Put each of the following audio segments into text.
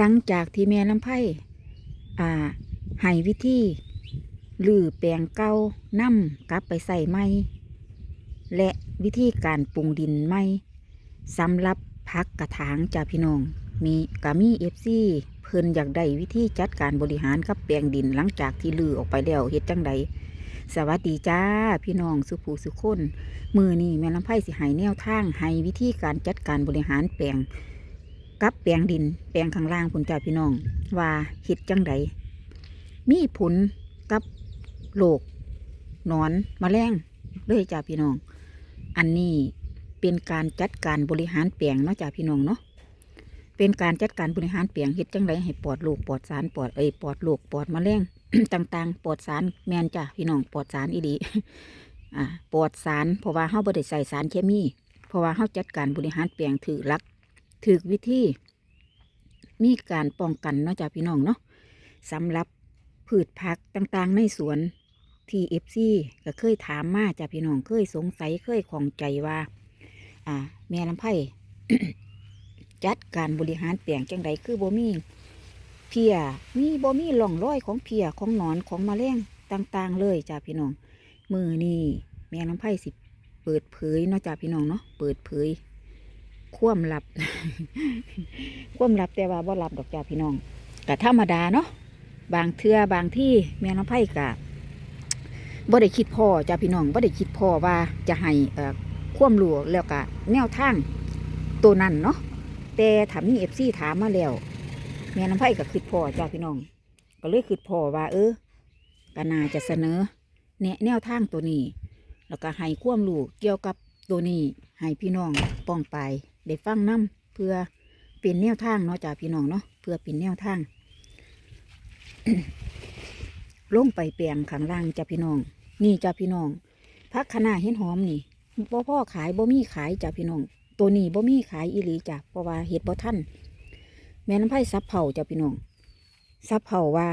หลังจากที่แม่ลำไพ่อ่าให้วิธีลือแปลงเก่านํกลับไปใส่ไม้และวิธีการปรุงดินไม้สำหรับพักกระถางจากพี่น้อง มีกามีเอฟซีเพิ่นอยากได้วิธีจัดการบริหารกับแปลงดินหลังจากที่ลือออกไปแล้วเฮ็ดจังใดสวัสดีจ้าพี่น้องสุภูสุคนมือนี่แม่ลำไพ่สิให้แนวทางให้วิธีการจัดการบริหารแปลง กับแปลงดิน แปลงข้างล่างผลจ้าพี่น้อง ว่าเฮ็ดจังใดมีผลกับโรคหนอนมแมลงเลยจ้าพี่น้อง อันนี้เป็นการจัดการบริหารแปลงเนาะจ้าพี่น้องเนาะเป็นการจัดการบริหารแปลงเฮ็ดจังใดให้ปลอดโรคปลอดสารปลอดเอ้ยปลอดโรคปลอดมะแมลงต่างๆปลอดสารแมนจ้าพี่น้องปลอดสารอีดีอ่าปลอดสารเพราะว่าเฮาบ่ได้ใส่สารเคมีเพราะว่าเฮาจัดการบริหารแปลงถือหลัก ถือวิธีมีการป้องกันเนาะจ้าพี่น้องเนาะสำหรับพืชผักต่างๆ ในสวนที่เอฟซีก็เคยถามมาจ้าพี่น้องเคยสงสัยเคยของใจว่า อ่า แม่ลำไผ่จัดการบริหารแปลงจังใดคือบ่มีเพียมีบ่มีร่องร้อยของเพียของหนอนของมแมลงต่างๆ เลยจ้าพี่น้องมือนี่แม่น้ำไผ่สิเปิดเผยเนาะจ้าพี่น้องเนาะเปิดเผย ความลับ ความลับแต่ว่าบ่ลับดอกจ้าพี่น้องกะธรรมดาเนาะบางเทื่อบางที่แม่น้ำไผ่กะบ่ได้คิดพ่อจ้าพี่น้องบ่ได้คิดพ่อว่าจะให้เอ่อความรู้แล้วกะแนวทางตัวนั้นเนาะแต่ถามนี่เอฟซีถามมาแล้วแม่น้ำไผ่ก็คิดพ่อจ้าพี่น้อง ก็เลยคิดพ่อว่า เออก็น่าจะเสนอแนแนวทางตัวนี้ แล้วก็ให้ความรู้เกี่ยวกับตัวนี้ให้พี่น้องป้องไป ได้ฟังน้ำเพื่อเป็นแนวทางเนาะจ้าพี่น้องเนาะเพื่อเป็นแนวทางลงไปแปลงข้างล่างจ้าพี่น้อง นี่จ้าพี่น้องพักขนาเห็นหอมนี่บ่พ่อขายบ่มีขายจ้าพี่น้อง ตัวนี้บ่มีขายอีหลีจ้ะเพราะว่าเห็ดบ่ทันแม่น้ำไผ่ซับเผาจ้าพี่น้องซับเผาว่า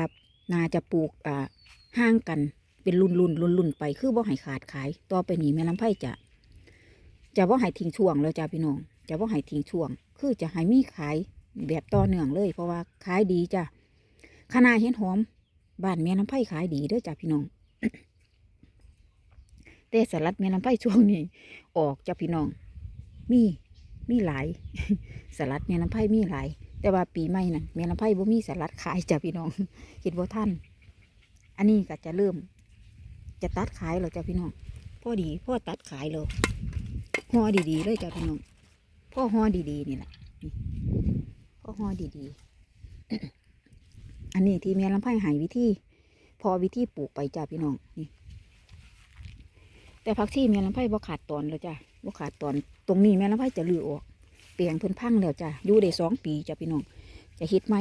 นาจะปลูกอ่าห่างกันเป็นรุ่นรุ่นรุ่นรุ่นไปคือบ่ให้ขาดขาย ต่อไปนี้แม่ลำไผ่จะจะบ่ให้ทิ้งช่วงแล้วจ้าพี่น้อง จะบ่ให้ทิ้งช่วง คือจะให้มีขายแบบต่อเนื่องเลย เพราะว่าขายดีจ้ะขนาดเห็นหอมบ้านแม่ลำไผ่ขายดีเด้อจ้าพี่น้องแต่สลัดแม่ลำไผ่ช่วงนี้ ออกจ้าพี่น้อง มีมีหลายสลัดแม่ลำไผ่มีหลาย แต่ว่าปีใหม่น่ะแม่ลำไผ่บ่มีสลัดขายจ้าพี่น้องคิดว่าท่าน อันนี้ก็จะเริ่ม จะตัดขายแล้วจ้าพี่น้องพ่อดีพ่อตัดขายแล้วห่อดีๆเลยจ้าพี่น้อง พ่อห่อดีๆนี่แหละพ่อห่อดีๆ อันนี้ที่แม่ลำไผ่หายวิธี พอวิธีปลูกไปจ้าพี่น้องนี่ แต่พักที่แม่ลำไผ่บ่ขาดตอนแล้วจ้าบ่ขาดตอนตรงนี้แม่ลำไผ่จะลือออกเปลี่ยนพิ่นพังแล้วจ้าอยู่ได้สองปีจ้าพี่น้อง จะฮิตไหม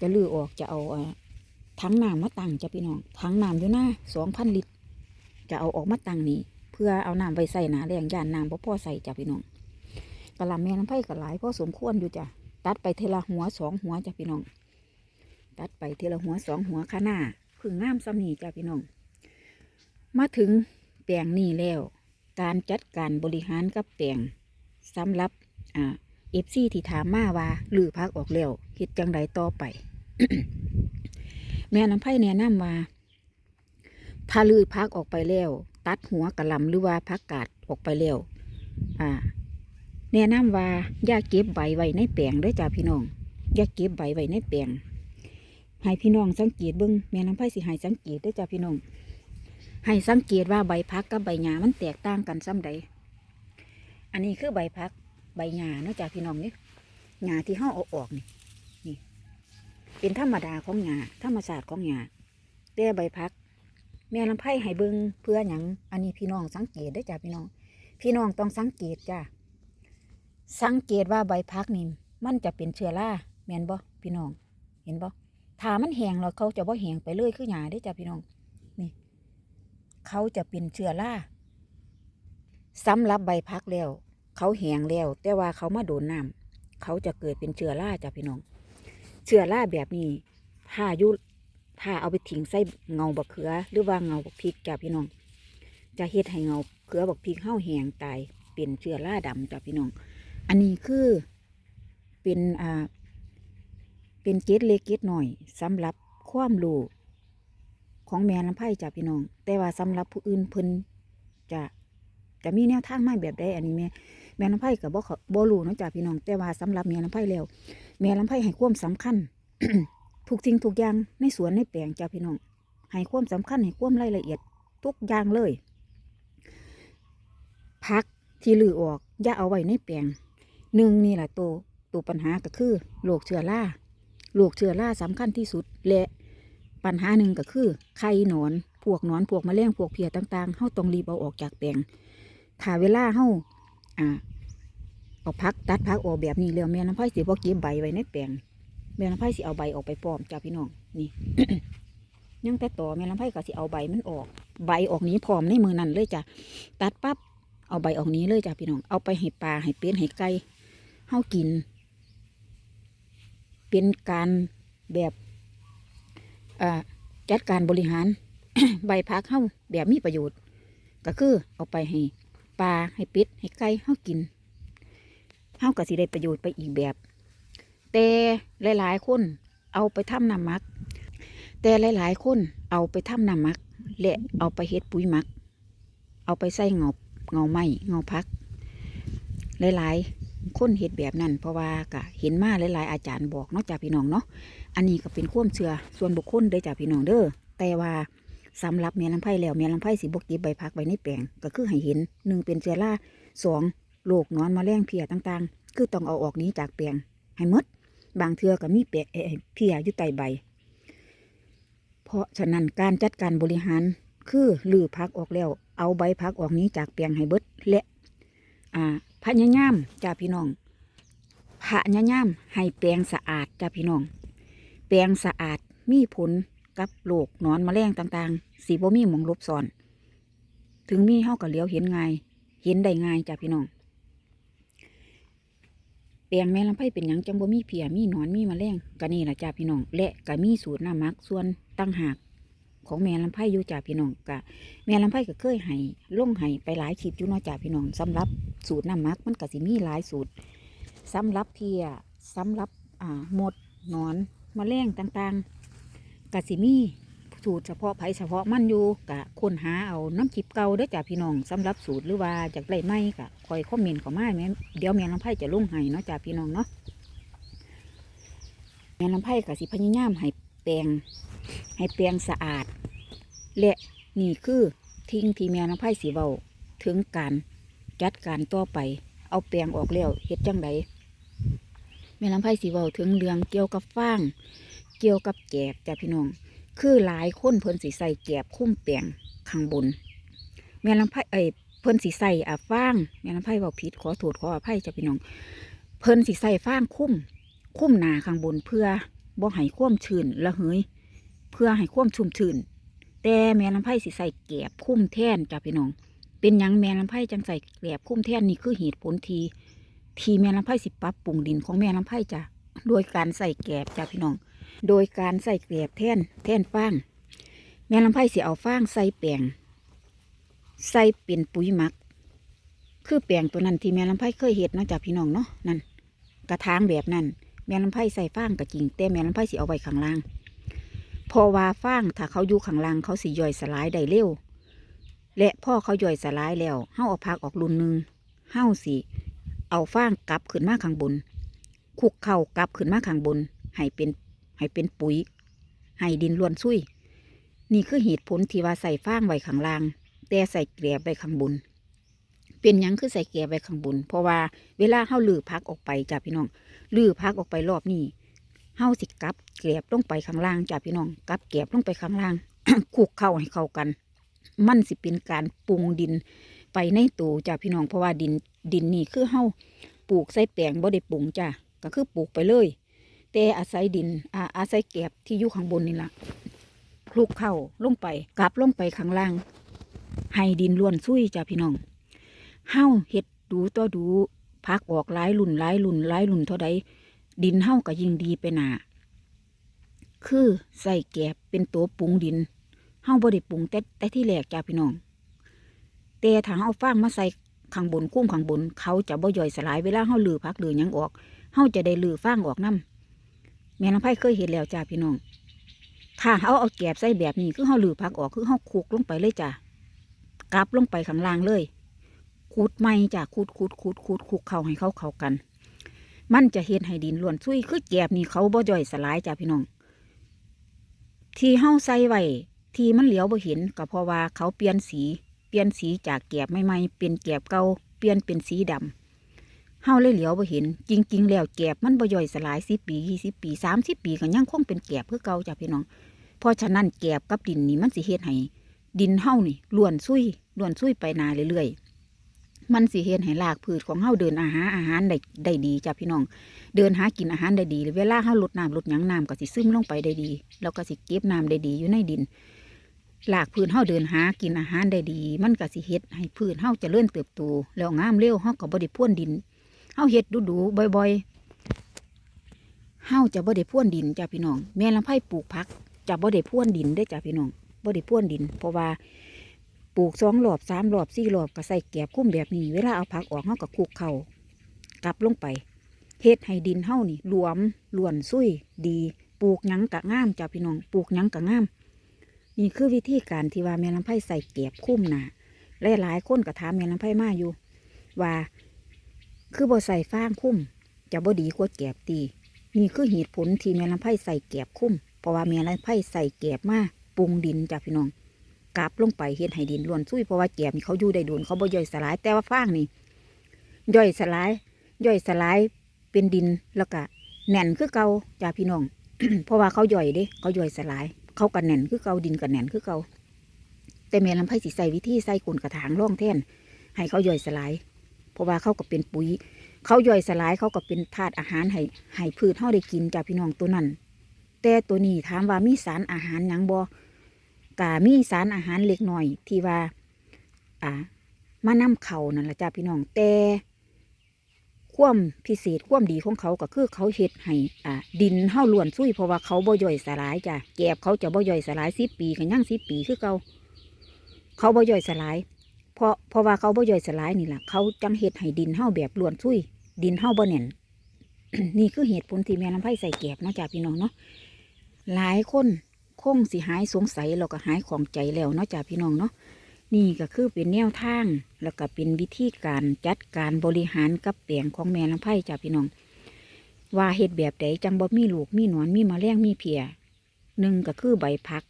จะลือออกจะเอาเอ่อถังน้ำมาตั้งจ้ะพี่น้องถังน้ำอยู่หน้าสองพันลิตรจะเอาออกมาตั้งนี่เพื่อเอาน้ำไปใส่หนาแรงย่านน้ำพ่อพ่อใส่จ้ะพี่น้อง กะหลำแม่น้ำไผ่กะหลายพอสมควรอยู่จ้ะตัดไปเทละหัวสองหัวจ้ะพี่น้อง ตัดไปเทละหัวสองหัวข้าหน้าพึ่งงามซ้ำนี่จ้ะพี่น้อง มาถึงแปลงนี่แล้ว การจัดการบริหารกับแปลงสำหรับอ่าเอฟซีที่ถามมาว่าลือพักออกแล้วคิดจังใดต่อไป แม่น้ำไผ่แนะนำว่าถ้าลือพักออกไปแล้ว ตัดหัวกระหลำหรือว่าพักกาดออกไปแล้ว อ่า แนะนำว่าอย่าเก็บใบไว้ในแปลงด้วยจ้าพี่น้องอย่าเก็บใบไว้ในแปลงให้พี่น้องสังเกตเบิ้งแม่น้ำไผ่สิให้สังเกตด้วยจ้าพี่น้องให้สังเกตว่าใบพักกับใบหญ้ามันแตกต่างกันซ้ำใด อันนี้คือใบพักใบหญ้าเนาะจ้าพี่น้องนี่หญ้าที่เฮาเอาออกนี่นี่ เป็นธรรมดาของหญ้าธรรมศาสตร์ของหญ้าแต่ใบพัก แม่ลำไผ่ให้เบิงเพื่อหยังอันนี้พี่น้องสังเกตได้จ้ะพี่น้อง พี่น้องต้องสังเกตจ้ะ สังเกตว่าใบพักนี่มันจะเป็นเชื้อราแม่นบ่พี่น้อง เห็นบ่ถ้ามันแห้งแล้วเขาจะบ่แห้งไปเลยคือหญ้าได้จ้ะพี่น้อง นี่ เขาจะเป็นเชื้อราสำหรับใบพักแล้ว เขาแห้งแล้ว แต่ว่าเขามาโดนน้ำเขาจะเกิดเป็นเชื้อราจ้ะพี่น้อง เชื้อราแบบนี้ ถ้าอยุถ้าเอาไปทิ้งใส่เงาบักเขือ หรือว่าเงาบักพริกจ้ะพี่น้อง จะเฮ็ดให้เงาเขือบักพริกเห่าแหงตายเป็นเชื้อราดำจ้ะพี่น้อง อันนี้คือเป็นอ่าเป็นเกตเล็กเกตหน่อยสำหรับความรู้ของแม่ลำไพ่จ้ะพี่น้อง แต่ว่าสำหรับผู้อื่นเพิ่นจะจะมีแนวทางมาแบบใดอันนี้แม่แม่ลำไพ่กับบ่เขาบ่รู้เนาะจ้ะพี่น้อง แต่ว่าสำหรับแม่ลำไพ่แล้วแม่ลำไพ่ให้ความสำคัญทุกสิ่งทุกอย่างในสวนในแปลงจ้ะพี่น้องให้ความสำคัญให้ความรายละเอียดทุกอย่างเลยพักที่ลือออกอย่าเอาไว้ในแปลง หนึ่งนี่แหละตัวตัวปัญหาก็คือโรคเชื้อราโรคเชื้อราสำคัญที่สุด และปัญหาหนึ่งก็คือ ไข่หนอนพวกหนอนพวกแมลงพวกเพียต่างๆเฮาต้องรีบเอาออกจากแปลงถ้าเวลาเฮาอ่าเอาพักตัดพักออกแบบนี้แล้วแม่น้ำไผ่สิบ่เก็บใบไว้ในแปลงแม่ลำไผ่สิเอาใบออกไปปลอมจ้าพี่น้องนี่ยังแต่ต่อแม่ลำไผ่ก็สิเอาใบมันออก ใบออกนี้พร้อมในมือนั่นเลยจ้ะตัดปั๊บเอาใบออกนี้เลยจ้ะพี่น้องเอาไปให้ปลาให้เป็ดให้ไก่ เฮากิน เป็นการแบบอ่าจัดการบริหารใบพักเฮาแบบมีประโยชน์ ก็คือเอาไปให้ปลาให้เป็ดให้ไก่เฮากินเฮาก็สิได้ประโยชน์ไปอีกแบบ แต่หลาย ๆ คนเอาไปทำน้ำมัก แต่หลาย ๆ คนเอาไปทำน้ำมัก และเอาไปเฮ็ดปุ๋ยมัก เอาไปใส่เงาเงาไม้เงาพัก หลาย ๆ คนเฮ็ดแบบนั้น เพราะว่ากะเห็นมาหลายๆอาจารย์บอกนาะจ่าพี่น้องเนาะอันนี้ก็เป็นความเชื่อส่วนบุคคลเด้จ่าพี่น้องเด้อแต่ว่าสำหรับแม่ลำไผ่แล้วแม่ลำไผ่สิบเก็บใบพักไว้ในแปลงก็คือให้เห็นหนึ่งเป็นเชื้อราสองโรคนอนมาแมลงเพียต่างๆ คือต้องเอาออกนี้จากแปลงให้หมดบางเทือก็มีเปะเอ่อเพียอยู่ใต้ใบ เพราะฉะนั้นการจัดการบริหารคือลือพักออกแล้ว เอาใบพักออกนี้จากเปียงให้เบิดและ อ่าพญายามจ้าพี่น้องพญายามให้แปลงสะอาดจ้าพี่น้อง แปลงสะอาดมีผลกับโรคหนอนมแมลงต่างๆ สีบ่มีหมองลบซ่อน ถึงมีเฮาก็เหลียวเห็นง่าย เห็นได้ง่ายจ้าพี่น้อง แปลงแม่ลำไผ่เป็นหยังจังบ่มีเพียมีหนอนมีมแมลงก็นี่ล่ะจ้าพี่น้อง และก็มีสูตรน้ำมักส่วนตั้งหาก ของแม่ลำไผ่อยู่จ้าพี่น้องก็แม่ลำไผ่ก็เคยให้ล่งให้ไปหลายคลิปอยู่เนาจ้าพี่น้องสำหรับสูตรน้ำมักมันก็สิมีหลายสูตรสำหรับเพียสำหรับอ่าหมดนอนมแมลงต่างๆก็สิมีสูตรเฉพาะไผเฉพาะมันอยู่กะคนหาเอาน้ำจิบเก่าเด้อจ้าพี่น้องสำหรับสูตรหรือว่าจากได้ไหมกะคอยคอมเมนต์ข้ามาแม่เดี๋ยวแม่ลำไผ่จะล่งให้เนาะจ้าพี่น้องเนาะแม่ลำไผ่กับสิพยายามให้แปลง ให้แปลงสะอาด และนี่คือทิ้งที่แม่ลำไผ่สีเบาถึงการจัดการต่อไป เอาแปลงออกแล้วเฮ็ดจังไดแม่ลำไผ่สีเบาถึงเรื่องเกี่ยวกับฟาง เกี่ยวกับแกบจ้ะพี่น้อง คือหลายคนเพิ่นสิใส่แกบคุ้มแปลงข้างบน แม่ลำไผ่เอ้เพิ่นสิใส่อะฟางแม่ลำไผ่เบาผิดขอโทษขออภัยจ้ะพี่น้อง เพิ่นสิใส่ฟางคุ้มคุ้มหนาข้างบนเพื่อบ่ให้ความชื้นระเหย เพื่อให้ความชุ่มชื้นแต่แม่ลำไผ่สิใส่แกบคุ้มแท่นจ้ะพี่น้อง เป็นยังแม่ลำไผ่จังใส่แกบคุ้มแท่นนี่คือเหตุผลทีทีแม่ลำไผ่สิปรับปรุงดินของแม่ลำไผ่จ้ะโดยการใส่แกบจ้ะพี่น้อง โดยการใส่แกบแท่นแท่นฟางแม่ลำไผ่สิเอาฟางใส่แปลงใส่เป็นปุ๋ยหมัก คือแปลงตัวนั้นที่แม่ลำไผ่เคยเห็ดเนาะจ้ะพี่น้องเนาะนั่นกระถางแบบนั้นแม่ลำไผ่ใส่ฟางก็จริงแต่แม่ลำไผ่สิเอาไว้ข้างล่าง พอว่าฟางถ้าเขาอยู่ข้างล่างเขาสิย่อยสลายได้เร็ว และพ่อเขาย่อยสลายแล้วเฮาเอาพักออกรุ่นหนึ่งเฮาสิเอาฟางกลับขึ้นมาข้างบนคุกเข่ากลับขึ้นมาข้างบน ให้เป็นให้เป็นปุ๋ย ให้ดินล้วนซุย นี่คือเหตุผลที่ว่าใส่ฟางไว้ข้างล่าง แต่ใส่แกลบไว้ข้างบน เป็นยังคือใส่แกลบไว้ข้างบน เพราะว่าเวลาเฮาลือพักออกไปจ้ะพี่น้องลื้อพักออกไปรอบนี้ เฮาสิกลับแกลียบลงไปข้างล่างจ้าพี่น้องกลับแกลียบลงไปข้างล่างคุกเข้าให้เข้ากัน มันสิเป็นการปรุงดินไปในตูจ้าพี่น้องเพราะว่าดินดินนี่คือเฮาปลูกใส่แปลงบ่ได้ปรุงจ้าก็คือปลูกไปเลยแต่อาศัยดินอาอาศัยแกลียบที่อยู่ข้างบนนี่ละคลุกเข้าลงไปกลับลงไปข้างล่าง ให้ดินล้วนซุยจ้าพี่น้องเฮาเฮ็ดดูต่อดูพักออกหลายรุ่นหลายรุ่นหลายรุ่นเท่าใด ดินเฮาก็ยิ่งดีไปหนาคือใส่แกบเป็นตัวปรุงดินเฮาบ่ได้ปรุงแต่แต่ที่แรกจ้าพี่น้อง แต่ถ้าเฮาฟางมาใส่ข้างบนคุ้มข้างบน เขาจะบ่ย่อยสลายเวลาเฮาลือพักลือยังออกเฮาจะได้ลือฟางออกนํแม่ลำไผ่เคยเห็นแล้วจ้าพี่น้อง ถ้าเขาเอาแกบใส่แบบนี้คือเขาลือพักออกคือเขาคุกลงไปเลยจ้ะกลับลงไปข้างล่างเลยขุดไม่จ้ะขุดขุดขุดขุดขุกเข้าให้เขาเข้ากัน มันจะเห็นให้ดินล้วนซุยคือแกบนี่เขาบ่ย่อยสลายจ้ะพี่น้อง ที่เฮาใส่ไว้ที่มันเหลียวบ่เห็นก็เพราะว่าเขาเปลี่ยนสี เปลี่ยนสีจากแกบใหม่ๆเป็นแกบเก่าเปลี่ยนเป็นสีดำเฮาเลยเหลียวบ่เห็น จริง ๆ แล้วแกบมันบ่ย่อยสลายสิปียี่สิบปีสามสิบปีก็ยังคงเป็นแกบคือเก่าจ้ะพี่น้อง เพราะฉะนั้นแกบกับดินนี่มันสิเฮ็ดให้ดินเฮานี่ล้วนซุยล้วนซุยไปนาเรื่อยๆ มันสิเฮ็ดให้รากพืชของเฮาเดินอาหารอาหารได้ได้ดีจ้ะพี่น้อง เดินหากินอาหารได้ดีเวลาเฮาลดน้ำลดหยังน้ำก็สิซึมลงไปได้ดี แล้วก็สิเก็บน้ำได้ดีอยู่ในดินรากพืชเฮาเดินหากินอาหารได้ดี มันก็สิเฮ็ดให้พืชเฮาเจริญเติบโตแล้วงามเร็วเฮาก็บ่ได้พ่วนดินเฮาเฮ็ดดูๆบ่อยๆเฮาจะบ่ได้พ่วนดินจ้ะพี่น้องแม่ลำไผ่ปลูกผักจะบ่ได้พ่วนดินได้จ้ะพี่น้องบ่ได้พ่วนดิน เพราะว่า ปลูกสองรอบสามรอบสี่รอบก็ใส่แกบคุ้มแบบนี้ เวลาเอาผักออกเฮาก็คุกเข้ากลับลงไปเฮ็ดให้ดินเฮานี่หลวมล้วนซุยดี ปลูกหยังกะงามจ้ะพี่น้องปลูกหยังกะงาม นี่คือวิธีการที่ว่าแม่ลำไผ่ใส่แกบคุ้มหนาหลายๆคนก็ถามแม่ลำไผ่มาอยู่ ว่า คือบ่ใส่ฟางคุ้มจะบ่ดีกว่าแกบตีนี่คือเหตุผลที่แม่ลำไผ่ใส่แกบคุ้มเพราะว่าแม่ลำไผ่ใส่แกบมาปรุงดินจ้ะพี่น้อง กลับลงไปเฮ็ดให้ดินล้วนซุยเพราะว่าแกบนี่เขาอยู่ได้โดนเขาบ่ย่อยสลาย แต่ว่าฟางนี่ย่อยสลาย ย่อยสลายเป็นดินแล้วก็แน่นคือเก่าจ้ะพี่น้อง เพราะว่าเขาย่อยเด้ เขาย่อยสลาย เขาก็แน่นคือเก่าดินก็แน่นคือเก่าแต่แม่ลำไผ่สิใส่วิธีใส่กุนกระถางร่องแท่นให้เขาย่อยสลาย เพราะว่าเขาก็เป็นปุ๋ย เขาย่อยสลายเขาก็เป็นธาตุอาหารให้ให้พืชเฮาได้กินจ้ะพี่น้องตัวนั้นแต่ตัวนี้ถามว่ามีสารอาหารหยังบ่ กามีสารอาหารเล็กหน้อย ที่ว่า อ่า มานำเขานั่นละจ้ะพี่น้องแต่ความพิเศษความดีของเขาก็คือเขาเฮ็ดให้อ่าดินเฮาล้วนซุยเพราะว่าเขาบ่ย่อยสลายจ้ะแกบเขาจะบ่ย่อยสลายสิปีกันยังสิปีคือเก่าเขาบ่ย่อยสลาย เพราะเพราะว่าเขาบ่ย่อยสลายนี่แหละเขาจังเฮ็ดให้ดินเฮาแบบล้วนซุยดินเฮาบ่แน่นนี่คือเหตุผลที่แม่ลำไผ่ใส่แกบเนาะจ้ะพี่น้องเนาะหลายคน คงสิหายสงสัยแล้วก็หายของใจแล้วเนาะจ้ะพี่น้องเนาะนี่ก็คือเป็นแนวทางแล้วก็เป็นวิธีการจัดการบริหารกับแปลงของแม่ลำไผ่จ้ะพี่น้อง ว่าเฮ็ดแบบใดจังบ่มีลูกมีหนอนมีมแมลงมีเพียหนึ่งก็คือใบพัก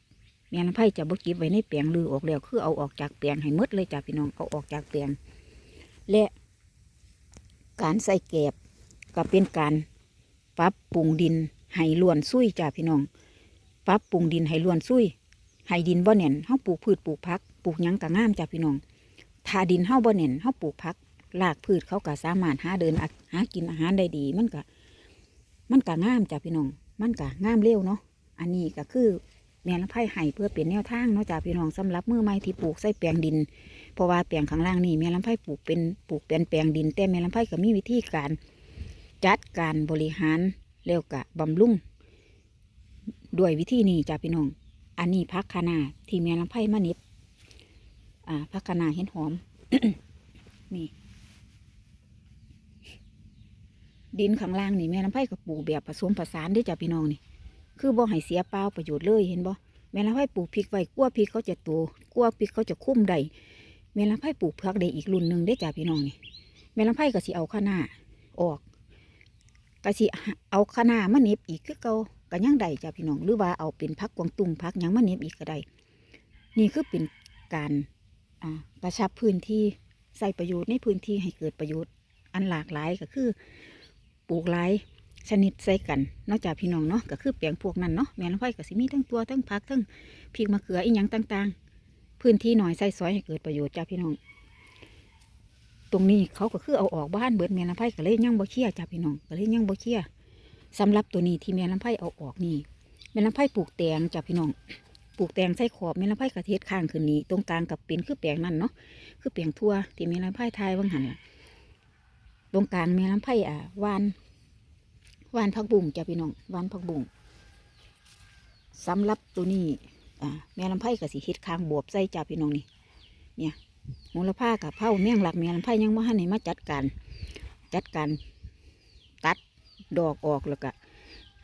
แม่ลำไผ่จะบ่ก็บไว้ในแปลงลือออกแล้วคือเอาออกจากแปลงให้มดเลยจ้ะพี่น้องเอาออกจากแปลงและการใส่แกบก็เป็นการปรับปรุงดินให้ล้วนซุยจ้าพี่น้อง ปรับปรุงดินให้ล้วนซุยให้ดินบ่แน่นเฮาปลูกพืชปลูกผักปลูกหยังก็งามจ้าพี่น้องถ้าดินเฮาบ่แน่นเฮาปลูกผักรากพืชเขาก็สามารถหาเดินหากินอาหารได้ดี มันก็มันก็งามจ้าพี่น้อง มันก็งามเร็วเนาะอันนี้ก็คือแม่ละไผ่ให้เพื่อเป็นแนวทางเนาะจ้าพี่น้องสำหรับมือใหม่ที่ปลูกใส่แปลงดิน เพราะว่าแปลงข้างล่างนี่แม่ลำไผ่ปลูกเป็นปลูกเป็นแปลงดิน แต่แม่ลำไผ่ก็มีวิธีการจัดการบริหารเร็วกะบำรุง ด้วยวิธีนี้จ้าพี่น้อง อันนี้พักคะนาที่แม่ลำไผ่มานิบอ่าพักคะนาเห็นหอม นี่ ดินข้างล่างนี่แม่ลำไผ่ก็ปลูกแบบผสมผสานได้จ้าพี่น้องนี่ คือบ่ให้เสียเปล่าประโยชน์เลยเห็นบ่แม่ลำไผ่ปลูกพริกไว้กลัวพริกเขาจะโตกลัวพริกเขาจะคุ้มได้แม่ลำไผ่ปลูกผักได้อีกรุ่นหนึ่งได้จ้าพี่น้องนี่แม่ลำไผ่ก็สิเอาคะนาออกก็สิเอาคะน้ามาน็บอีกคือเก่า ก็ยังได้จ้ะพี่น้องหรือว่าเอาเป็นพักกวางตุ้งพักยังมาเน็บอีกก็ได้ นี่คือเป็นการกระชับพื้นที่ใส่ประโยชน์ในพื้นที่ให้เกิดประโยชน์ อันหลากหลายก็คือปลูกหลายชนิดใส่กันนอกจากพี่น้องเนาะก็คือแปลงพวกนั้นเนาะแม่ลำไผ่ก็สิมีทั้งตัวทั้งพักทั้งพริกมะเขืออีหยังต่างๆ พื้นที่หน่อยใส่ซอยให้เกิดประโยชน์จ้าพี่น้อง ตรงนี้เขาก็คือเอาออกบ้านเบิดแม่ลำไผ่ก็เลยยังบ่เชี่ยจ้าพี่น้องก็เลยยังบ่เชี่ย สำหรับตัวนี้ที่แม่ลำไผ่เอาออกนี่แม่ลำไผ่ปลูกแตงจ้าพี่น้องปลูกแตงใส่ขอบแม่ลำไผ่กระเทศข้างขึ้นนี้ตรงกลางกับเป็นคือแปลงนั่นเนาะคือแปลงทั่วที่แม่ลำไผ่ทายว่างหันตรงกลางแม่ลำไผ่อะวานวานผักบุ้งจ้าพี่น้องวานผักบุ้งสำหรับตัวนี้อ่าแม่ลำไผ่กับสีเฮ็ดข้างบวบใส่จ้าพี่น้องนี่เนี่ยมูลค่ากับเผาเมี่ยงหลักเมียลำไผ่ยังว่าให้มาจัดการ จัดการตัด ดอกออกแล้วก็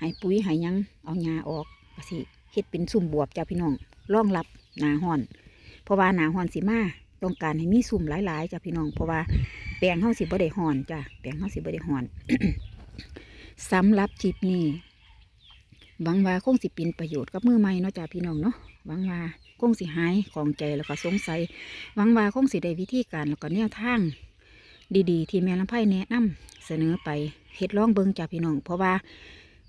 ให้ปุ๋ยให้ยังเอาหญ้าออกก็สิเฮ็ดเป็นซุ่มบวบจ้าพี่น้องรองรับหนาฮ้อน เพราะว่าหนาฮ้อนสิมาต้องการให้มีซุ่มหลายๆจ้าพี่น้องเพราะว่าแปลงเฮาสิบ่ได้ฮ้อนจ้าแปลงเฮาสิบ่ได้ฮ้อนสำหรับคลิปนี้หวังว่าคงสิเป็นประโยชน์กับมือใหม่เนาะจ้าพี่น้องเนาะหวังว่าคงสิหายของใจแล้วก็สงสัยหวังว่าคงสิได้วิธีการแล้วก็แนวทางดีๆ ที่แม่ลำไพ่แนะนำ เสนอไปเฮ็ดลองเบิงจ้าพี่น้อง เพราะว่า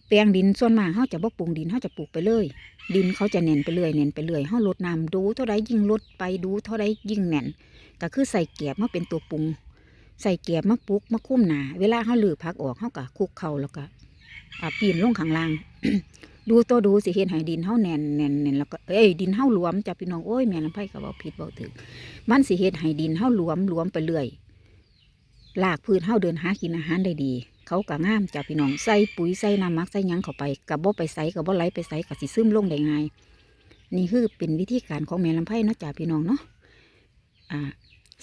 แปลงดินส่วนมากเขาจะบ่ปลูกดินเขาจะปลูกไปเลย ดินเขาจะเน่นไปเรื่อยเน่นไปเรื่อยเขาลดน้ำดูเท่าไรยิ่งลดไปดูเท่าไรยิ่งแน่น ก็คือใส่เกียบมาเป็นตัวปรุง ใส่เกียบมาปุกมาคุ้มหนาเวลาเขาลือพักออกเขาก็คุกเข่าแล้วก็อ่าปีนลงข้างล่างดูตัวดูสิเห็นให้ดินเฮาแน่นแน่นแน่นแล้วก็เอ้ยดินเฮาหลวมจ้ะพี่น้องโอ้ยแม่ลำไพ่ก็เว้าผิดเว้าถึกมันสิเฮ็ดให้ดินเฮาหลวมหลวมไปเรื่อย ลากพืชเฮาเดินหากินอาหารได้ดี เขาก็งามจ้ะพี่น้องใส่ปุ๋ยใส่น้ำมักใส่ยังเข้าไปกับบ่ไปใส่กับบ่ไหลไปใส่กับสิซึมลงได้ง่าย นี่คือเป็นวิธีการของแม่ลำไพ่เนาะจ้ะพี่น้องเนาะอ่า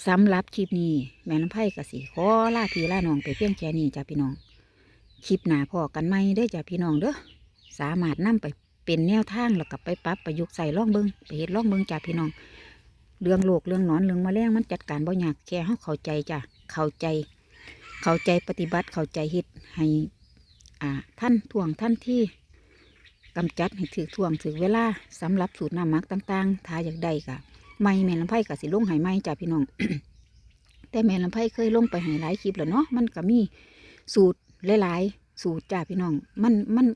สำหรับคลิปนี้แม่ลำไพ่ก็สิขอลาพี่ลาน้องไปเพียงแค่นี้จ้ะพี่น้องคลิปหน้าพอกันไหมได้อจ้ะพี่น้องเด้อสามารถนำไปเป็นแนวทางแล้วก็ไปปรับประยุกต์ใส่ล่องเบิงไปเฮ็ดล่องเบิงจ้ะพี่น้องเรื่องโรคเรื่องหนอนเรื่องแมลงมันจัดการบ่ยากแค่เฮาเข้าใจจ้ะ เข้าใจ เข้าใจปฏิบัติเข้าใจเฮ็ดให้อ่าท่านท่วงท่านที่กำจัดให้ถือท่วงถือเวลาสำหรับสูตรน้ำมักต่างๆถ้าอยากได้ก็ไม่แม่ลำไผ่ก็สิลงให้ไม่จ้ะพี่น้องแต่แม่ลำไผ่เคยลงไปให้หลายคลิปแล้วเนาะมันก็มีสูตรหลายๆ สูตรจ้ะพี่น้องมันมัน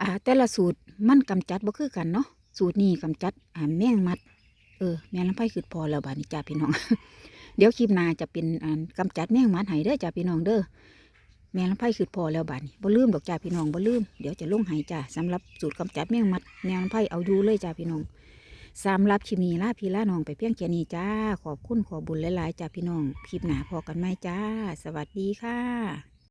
อ่าแต่ละสูตรมันกำจัดบ่คือกันเนาะสูตรนี้กำจัดอ่าแมงมัด เออแม่ลำไผ่คือพอแล้วบาดนี้จ้าพี่น้อง เดี๋ยวคลิปหน้าจะเป็นกำจัดแมงมันให้เด้อจ้าพี่น้องเด้อแมงลำไผ่คือพอแล้วบาดนี้บ่ลืมดอกจ้าพี่น้องบ่ลืมเดี๋ยวจะลงให้จ้าสำหรับสูตรกำจัดแมงมัดแมงลำไผ่เอาอยู่เลยจ้าพี่น้องสำหรับคลิปนี้ลาพี่ล่าน้องไปเพียงแค่นี้จ้าขอบคุณขอบุญหลายๆจ้าพี่น้องคลิปหน้าพอกันไหมจ้า สวัสดีค่ะ